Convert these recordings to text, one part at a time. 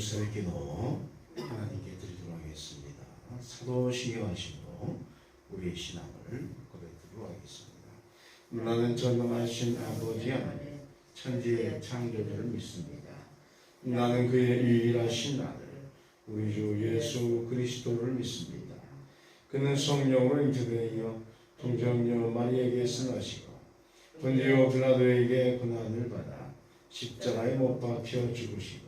새벽 기도 하나님께 드리도록 하겠습니다. 사도신경 하심으로 우리의 신앙을 고백드리도록 하겠습니다. 나는 전능하신 아버지 하나님 천지의 창조주를 믿습니다. 나는 그의 유일하신 아들 우리 주 예수 그리스도를 믿습니다. 그는 성령으로 잉태되어 동정녀 마리에게서 나시고 본디오 빌라도에게 고난을 받아 십자가에 못 박혀 죽으시고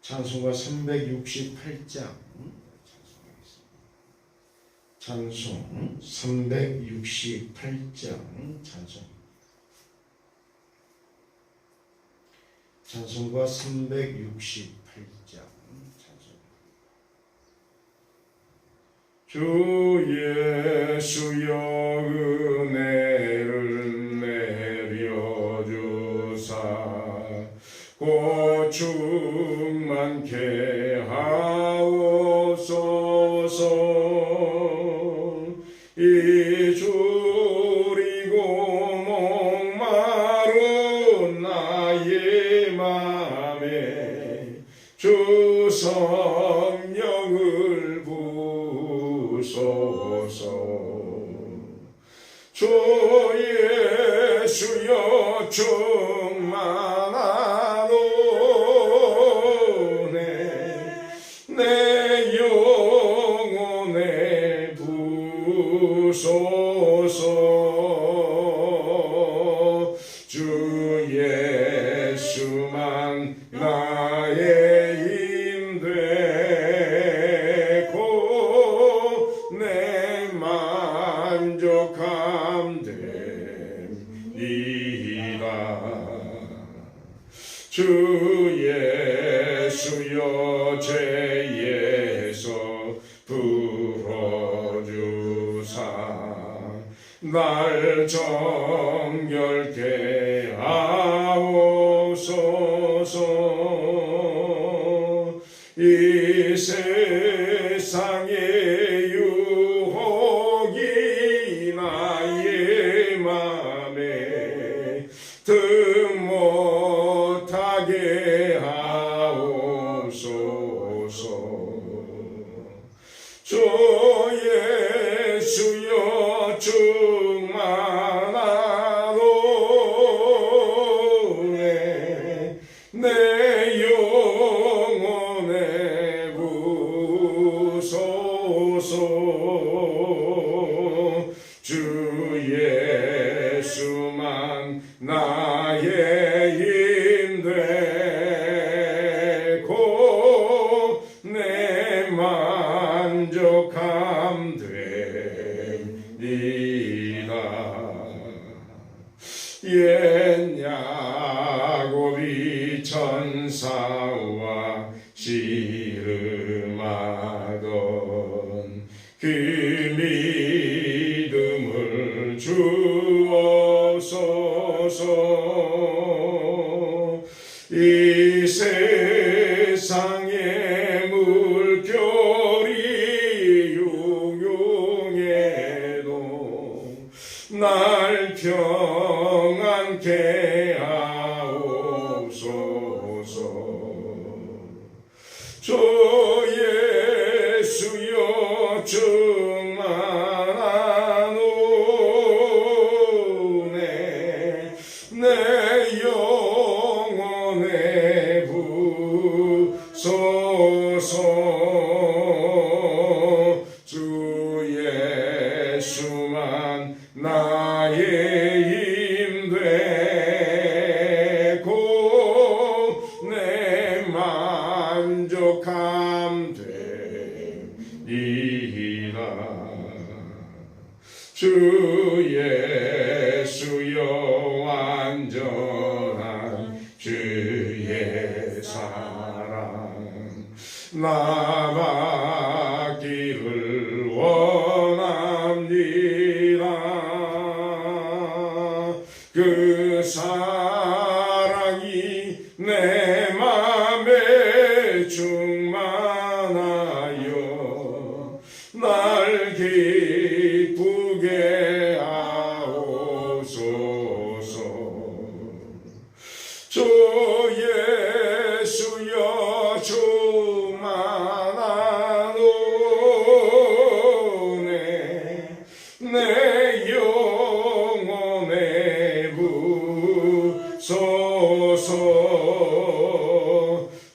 찬송가 368장. 찬송 368장 찬송 찬송가 368장 찬송 주 예수여 은혜 못 옛 야곱이 천사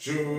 부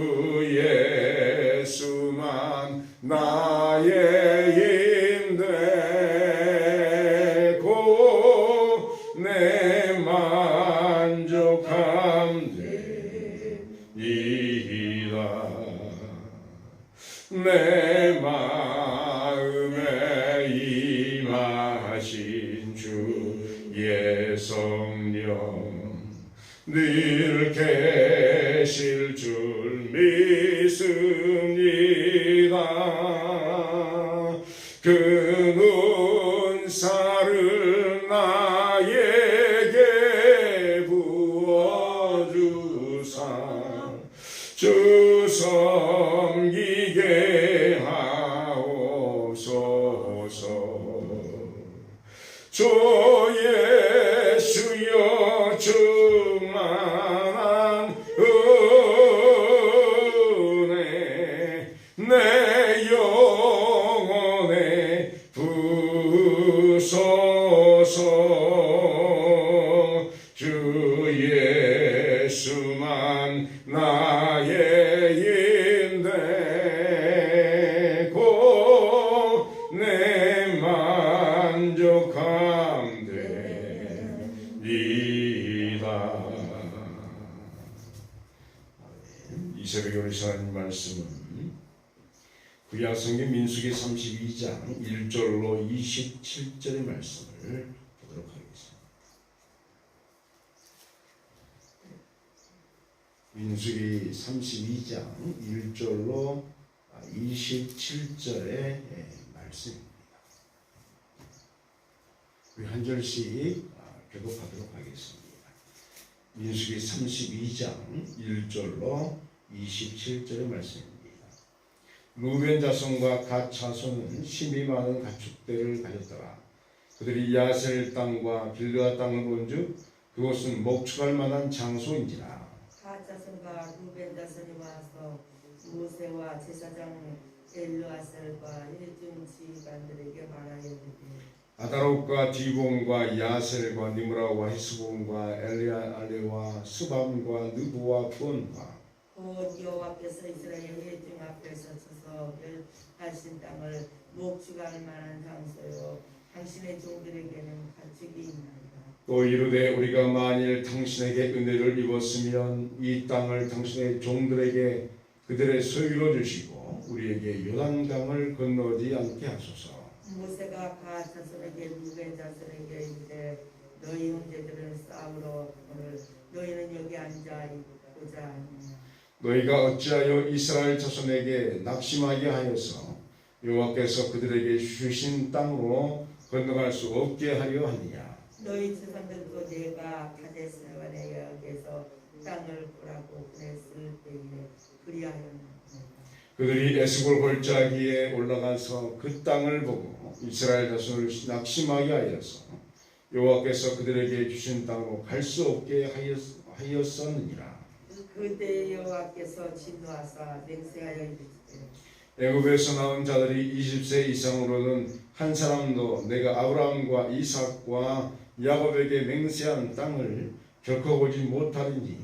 새벽에 우리 하나님 말씀은 구약성경 민수기 32장 1절로 27절의 말씀을 보도록 하겠습니다. 민수기 32장 1절로 27절의 말씀입니다. 우리 한 절씩 아, 교독하도록 하겠습니다. 민수기 32장 1절로 27절의 말씀입니다. 루벤 자손과 갓 자손은 심이 많은 가축대를 가졌더라. 그들이 야셀 땅과 길르아 땅을 본즉 그곳은 목축할 만한 장소인지라. 가자손과 루벤 자손이 와서 모세와 제사장 엘르아셀과 일중 지휘관들에게 말하였는데 아다롯과 디본과 야셀과 니므라와 히스본과 엘리아 알레와 스밤과 느부와 본과 곧 여호와 께서 이스라엘 회중 앞에 서셔서 멸하신 땅을 목축할 만한 장소요. 당신의 종들에게는 가축이 있나이다. 또 이르되 우리가 만일 당신에게 은혜를 입었으면 이 땅을 당신의 종들에게 그들의 소유로 주시고 우리에게 요단강을 건너지 않게 하소서. 모세가 가 자손에게 루벤 자손에게 이르되 너희 형제들은 싸우러 오늘 너희는 여기 앉아 있고자 하느냐 너희가 어찌하여 이스라엘 자손에게 낙심하게 하여서 여호와께서 그들에게 주신 땅으로 건너갈 수 없게 하려 하느냐? 너희 조상들도 내가 가데스 바네 여기에서 땅을 보라고 보냈을 때에 그리하였느니라 그들이 에스골 골짜기에 올라가서 그 땅을 보고 이스라엘 자손을 낙심하게 하여서 여호와께서 그들에게 주신 땅으로 갈 수 없게 하였, 하였었느니라. 그때 여호와께서 진노하사 맹세하여 이르시되 애굽에서 나온 자들이 20세 이상으로는 한 사람도 내가 아브라함과 이삭과 야곱에게 맹세한 땅을 결코 보지 못하리니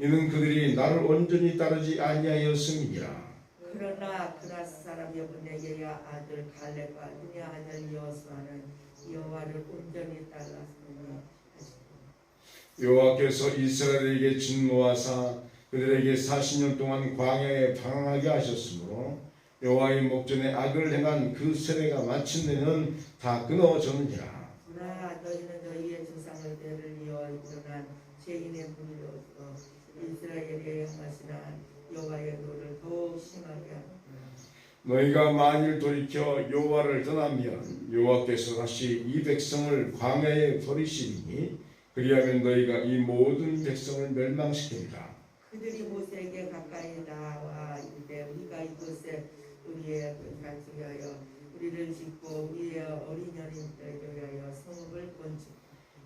이는 그들이 나를 온전히 따르지 아니하였음이니라. 그러나 그라스 사람 여분에게 아들 갈렙과 그의 아들 여호수아는 여호와를 온전히 하시고 여호와께서 이스라엘에게 진노하사 그들에게 40년 동안 광야에 방황하게 하셨으므로 여호와의 목전에 악을 행한 그 세대가 마침내는 다 끊어졌느니라. 그러나 너희는 너희의 조상을 대를 이어 일어난 죄인의 불로서 이스라엘의 행하시나 여호와의 노를 더욱 심하게 너희가 만일 돌이켜 여호와를 떠나면 여호와께서 다시 이 백성을 광야에 버리시니 그리하면 너희가 이 모든 백성을 멸망시키리라. 그들이 모세에게 가까이 나와 이르되 우리가 이곳에 우리의 위하여 우리를 짓고 우리의 어린 여인들을 위하여 성읍을 건축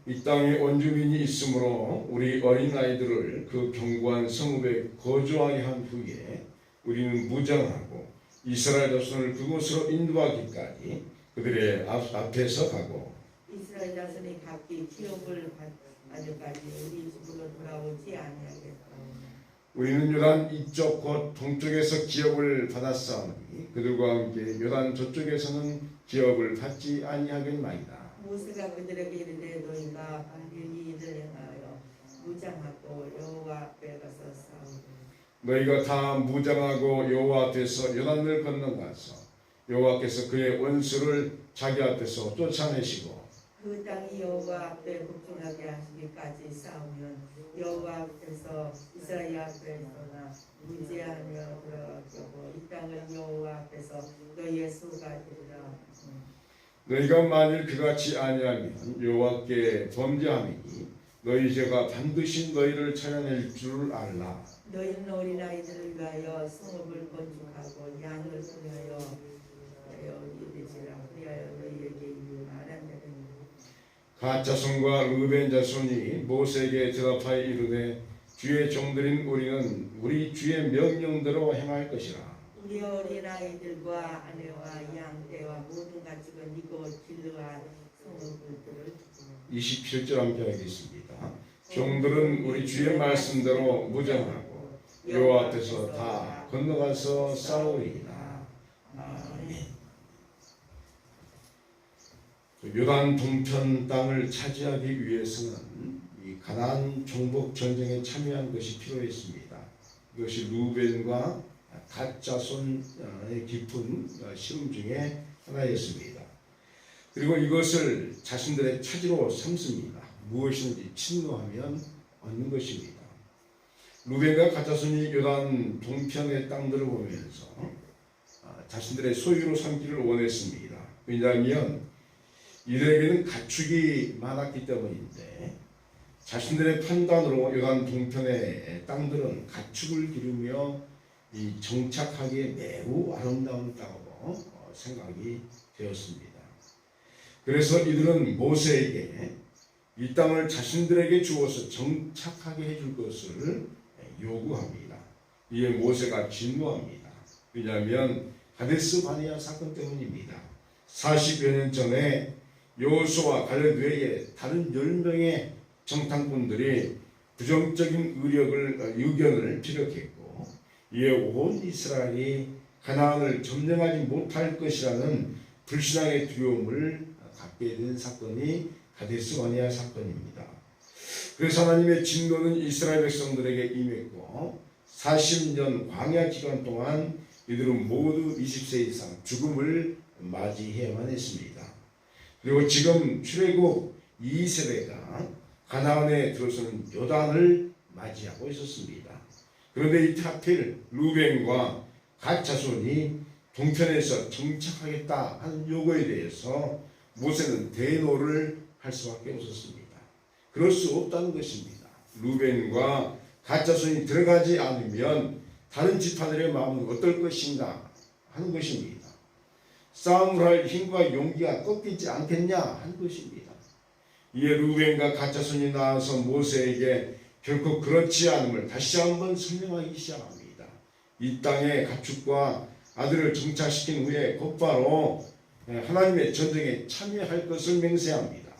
이 땅에 원주민이 있으므로 우리 어린 아이들을 그 견고한 성읍에 거주하게 한 후에 우리는 무장하고 이스라엘 자손을 그곳으로 인도하기까지 그들의 앞, 앞에서 가고 이스라엘 자손이 각기 기업을 받 아까지 우리 집으로 돌아오지 아니하겠다. 우리는 요단 이쪽 곧 동쪽에서 기업을 받았사오니 그들과 함께 요단 저쪽에서는 기업을 받지 아니하겠나이다. 모세가 그들에게 이르되 너희가 빨리 이 일을 행하여 무장하고 여호와 앞에 가서 싸우고 너희가 다 무장하고 여호와 앞에서 요단을 건너가서 여호와께서 그의 원수를 자기 앞에서 쫓아내시고 그 땅이 여호와 앞에 복종하게 하시기까지 싸우면 여호와 앞에서 이스라엘 앞에서나 무죄하며 돌아가고 이 땅을 여호와 앞에서 너희의 수가 되리라. 너희가 만일 그같이 아니하면 여호와께 범죄함이니 너희 죄가 반드시 너희를 찾아낼 줄 알라. 너희는 어린 아이들을 위하여 성읍을 건축하고 양을 위하여 이르지라 그리하여 너희에게 이 말한 대로 갓 자손과 르벤 자손이 모세에게 대답하여 이르되 주의 종들인 우리는 우리 주의 명령대로 행할 것이라. 우리 어린 아이들과 아내와 양 떼와 모든 가축은 이곳 길르와 성읍들을 27절 함께 하겠습니다. 종들은 우리 주의 말씀대로 무장하고 여호와 앞에서 다 건너가서 싸우리이다. 아멘. 요단 동편 땅을 차지하기 위해서는 이 가나안 정복 전쟁에 참여한 것이 필요했습니다. 이것이 루벤과 갓 자손의 깊은 시름 중에 하나였습니다. 그리고 이것을 자신들의 차지로 삼습니다. 무엇이든지 침노하면 얻는 것입니다. 루벤과 가자손이 요단 동편의 땅들을 보면서 아, 자신들의 소유로 삼기를 원했습니다. 왜냐하면 이들에게는 가축이 많았기 때문인데 자신들의 판단으로 요단 동편의 땅들은 가축을 기르며 이 정착하기에 매우 아름다운 땅으로 어, 생각이 되었습니다. 그래서 이들은 모세에게 이 땅을 자신들에게 주어서 정착하게 해줄 것을 요구합니다. 이에 모세가 진노합니다. 왜냐하면 가데스 바니아 사건 때문입니다. 40여 년 전에 여호수와 갈렙 외에 다른 10명의 정탐꾼들이 부정적인 의력을, 의견을 피력했고 이에 온 이스라엘이 가나안을 점령하지 못할 것이라는 불신앙의 두려움을 갖게 된 사건이 가데스 바니아 사건입니다. 그래서 하나님의 진노는 이스라엘 백성들에게 임했고 40년 광야 기간 동안 이들은 모두 20세 이상 죽음을 맞이해야만 했습니다. 그리고 지금 출애굽 2세대가 가나안에 들어서는 요단을 맞이하고 있었습니다. 그런데 이 하필 루벤과 갓 자손이 동편에서 정착하겠다 하는 요구에 대해서 모세는 대노를 할 수밖에 없었습니다. 그럴 수 없다는 것입니다. 루벤과 가짜손이 들어가지 않으면 다른 지파들의 마음은 어떨 것인가 하는 것입니다. 싸움을 할 힘과 용기가 꺾이지 않겠냐 하는 것입니다. 이에 루벤과 가짜손이 나와서 모세에게 결코 그렇지 않음을 다시 한번 설명하기 시작합니다. 이 땅에 가축과 아들을 정착시킨 후에 곧바로 하나님의 전쟁에 참여할 것을 맹세합니다.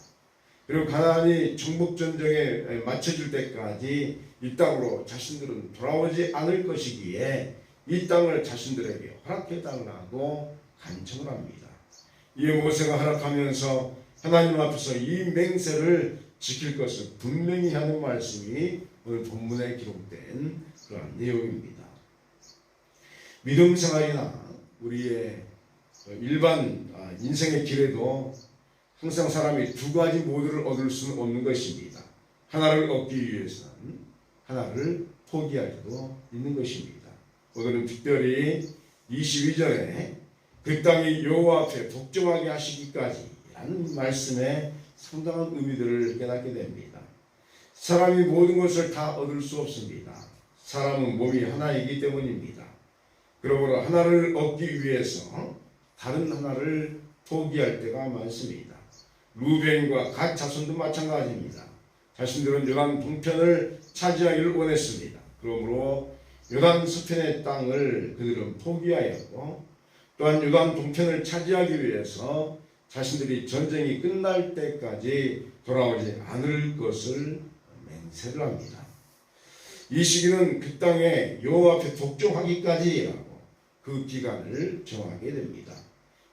그리고 가나안이 정복 전쟁에 맞춰줄 때까지 이 땅으로 자신들은 돌아오지 않을 것이기에 이 땅을 자신들에게 허락해 달라고 간청을 합니다. 이에 모세가 허락하면서 하나님 앞에서 이 맹세를 지킬 것을 분명히 하는 말씀이 오늘 본문에 기록된 그런 내용입니다. 믿음 생활이나 우리의 일반 아, 인생의 길에도 항상 사람이 두 가지 모두를 얻을 수는 없는 것입니다. 하나를 얻기 위해서는 하나를 포기할 수도 있는 것입니다. 오늘은 특별히 22절에 그 땅이 여호와 앞에 복종하게 하시기까지 라는 말씀에 상당한 의미들을 깨닫게 됩니다. 사람이 모든 것을 다 얻을 수 없습니다. 사람은 몸이 하나이기 때문입니다. 그러므로 하나를 얻기 위해서 다른 하나를 포기할 때가 많습니다. 루벤과 갓 자손도 마찬가지입니다. 자신들은 요단 동편을 차지하기를 원했습니다. 그러므로 요단 서편의 땅을 그들은 포기하였고 또한 요단 동편을 차지하기 위해서 자신들이 전쟁이 끝날 때까지 돌아오지 않을 것을 맹세를 합니다. 이 시기는 그 땅에 여호와 앞에 독종하기까지라고 그 기간을 정하게 됩니다.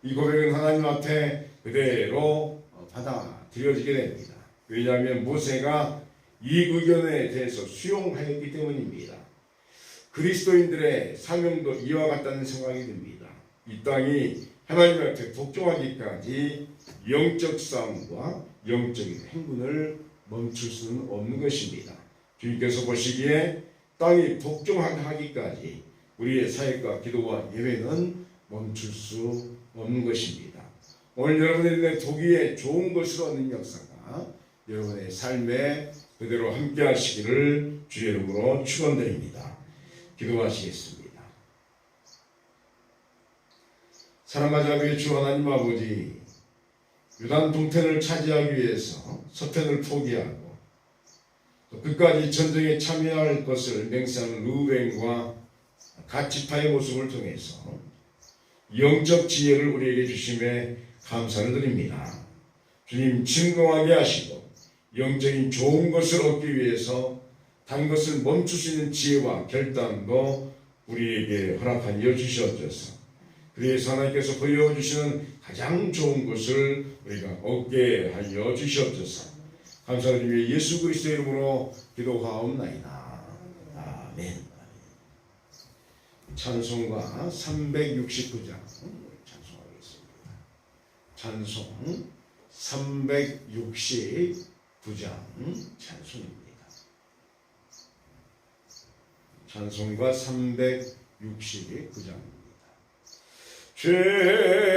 이 고백은 하나님 앞에 그대로 받아들여지게 됩니다. 왜냐하면 모세가 이 의견에 대해서 수용하였기 때문입니다. 그리스도인들의 사명도 이와 같다는 생각이 듭니다. 이 땅이 하나님 앞에 복종하기까지 영적 싸움과 영적인 행군을 멈출 수는 없는 것입니다. 주님께서 보시기에 땅이 복종하기까지 우리의 사역과 기도와 예배는 멈출 수 없는 것입니다. 오늘 여러분의 도기에 좋은 것으로 얻는 역사가 여러분의 삶에 그대로 함께 하시기를 주의 이름으로 축원드립니다. 기도하시겠습니다. 사랑과 자비의 주 하나님 아버지 유단 동편을 차지하기 위해서 서편을 포기하고 또 끝까지 전쟁에 참여할 것을 맹세하는 루벤과 가치파의 모습을 통해서 영적 지혜를 우리에게 주심에 감사를 드립니다. 주님 진공하게 하시고 영적인 좋은 것을 얻기 위해서 단 것을 멈출 수 있는 지혜와 결단도 우리에게 허락하여 주시옵소서. 그래서 하나님께서 보여주시는 가장 좋은 것을 우리가 얻게 하여 주시옵소서. 감사드리며 예수 그리스도의 이름으로 기도하옵나이다. 아멘. 찬송가 369장 찬송하겠습니다. 찬송 369장 찬송입니다. 찬송가 369장 입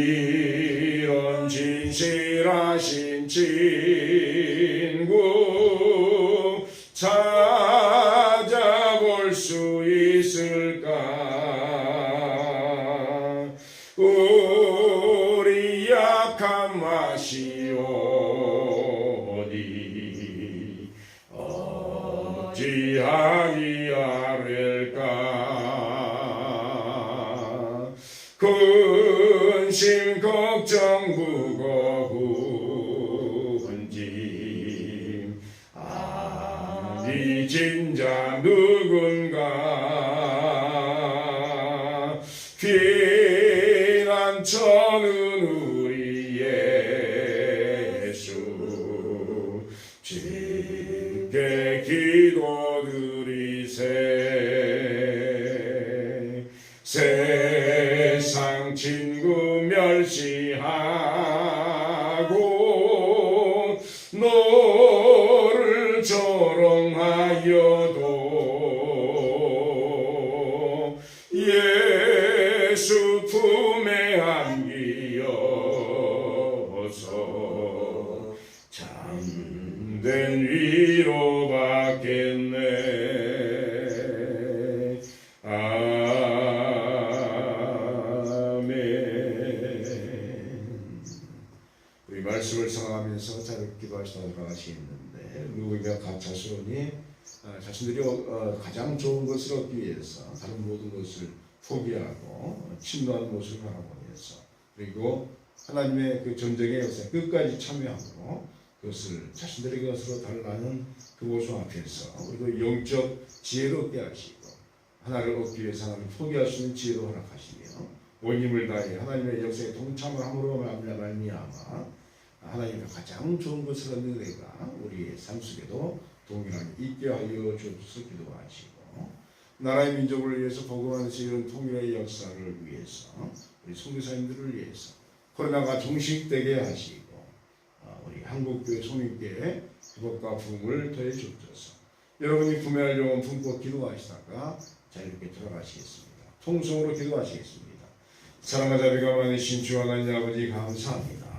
이런 진실하신 친 피난처 돌아가시겠는데 누구가 가차스러니 아, 자신들이 어, 어, 가장 좋은 것을 얻기 위해서 다른 모든 것을 포기하고 침노하는 모습을 바라보기 위해서. 그리고 하나님의 그 전쟁의 역사에 끝까지 참여하고 그것을 자신들의 것으로 달라는 그 모습 앞에서 우리도 영적 지혜를 얻게 하시고 하나를 얻기 위해서 하나님 포기할 수 있는 지혜도 허락하시며 온 힘을 다해 하나님의 역사에 동참을 함으로 말미암아 하나님의 가장 좋은 것을 얻는 내가 우리의 삶 속에도 동일하게 있게 하여 주옵소서 기도하시고 나라의 민족을 위해서 복음하는 이런 통일의 역사를 위해서 우리 선교사님들을 위해서 코로나가 종식되게 하시고 어, 우리 한국교회 손님께 회복과 부흥을 더해 주옵소서. 여러분이 영혼 품고 기도하시다가 자유롭게 돌아가시겠습니다. 통성으로 기도하시겠습니다. 사랑과 자비가 많으신 주 하나님 아버지 감사합니다